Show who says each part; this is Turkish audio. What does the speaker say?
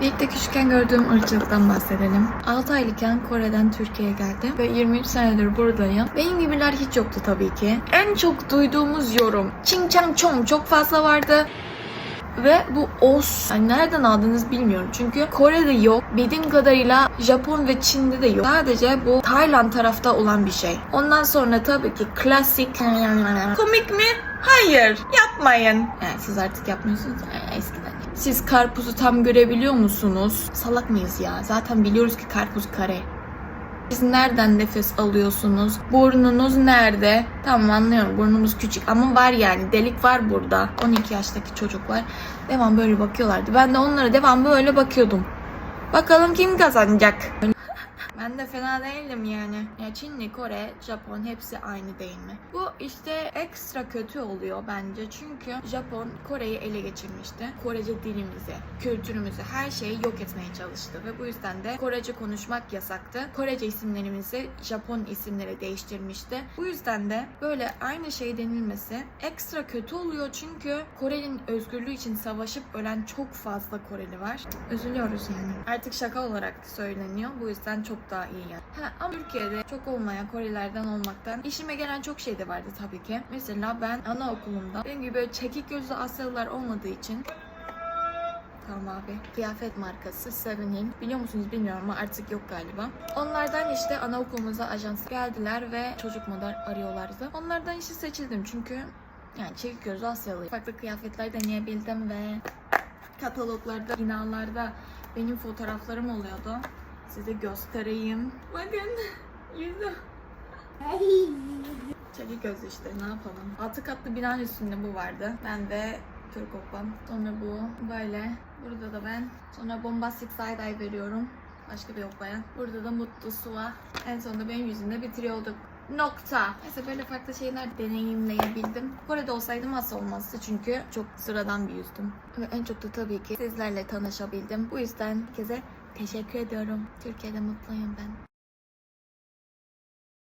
Speaker 1: Birlikte küçükken gördüğüm ırkçılıktan bahsedelim. 6 aylıkken Kore'den Türkiye'ye geldim ve 23 senedir buradayım. Benim gibiler hiç yoktu tabii ki. En çok duyduğumuz yorum Ching Chang Chong çok fazla vardı. Ve bu os yani nereden aldınız bilmiyorum. Çünkü Kore'de yok. Bildiğim kadarıyla Japon ve Çin'de de yok. Sadece bu Tayland tarafta olan bir şey. Ondan sonra tabii ki klasik komik mi? Hayır. Yapmayın. Yani siz artık yapmıyorsunuz. Siz karpuzu tam görebiliyor musunuz? Salak mıyız ya? Zaten biliyoruz ki karpuz kare. Siz nereden nefes alıyorsunuz? Burnunuz nerede? Tamam anlıyorum burnumuz küçük ama var yani delik var burada. 12 yaştaki çocuklar devam böyle bakıyorlardı. Ben de onlara devam böyle bakıyordum. Bakalım kim kazanacak? Ben de fena değilim yani. Ya Çinli, Kore, Japon hepsi aynı değil mi? Bu işte ekstra kötü oluyor bence. Çünkü Japon Kore'yi ele geçirmişti. Korece dilimizi, kültürümüzü, her şeyi yok etmeye çalıştı. Ve bu yüzden de Korece konuşmak yasaktı. Korece isimlerimizi Japon isimlere değiştirmişti. Bu yüzden de böyle aynı şey denilmesi ekstra kötü oluyor. Çünkü Kore'nin özgürlüğü için savaşıp ölen çok fazla Koreli var. Üzülüyoruz yani. Artık şaka olarak söyleniyor. Bu yüzden çok daha iyi yani. Ha, ama Türkiye'de çok olmayan Korelilerden olmaktan işime gelen çok şey de vardı tabii ki. Mesela ben anaokulunda benim gibi böyle çekik gözlü Asyalılar olmadığı için Tamam abi. Kıyafet markası Seven Hill. Biliyor musunuz bilmiyorum ama artık yok galiba. Onlardan işte anaokulumuza ajans geldiler ve çocuk model arıyorlardı. Onlardan işte seçildim çünkü yani çekik gözlü Asyalı. Farklı kıyafetler deneyebildim ve kataloglarda, binalarda benim fotoğraflarım oluyordu. Size göstereyim. Bakın yüzüm. Çekik gözlü işte ne yapalım. Altı katlı binanın üstünde bu vardı. Ben de Türk Oppam. Sonra bu böyle. Burada da ben. Sonra bombastik side eye veriyorum. Başka bir oppaya. Burada da mutlu Suva. En sonunda benim yüzümde bitiriyorduk. Nokta. Neyse böyle farklı şeyler deneyimleyebildim. Kore'de olsaydım asla olmazdı çünkü çok sıradan bir yüzdüm. Ve en çok da tabii ki sizlerle tanışabildim. Bu yüzden herkese teşekkür ediyorum. Türkiye'de mutluyum ben.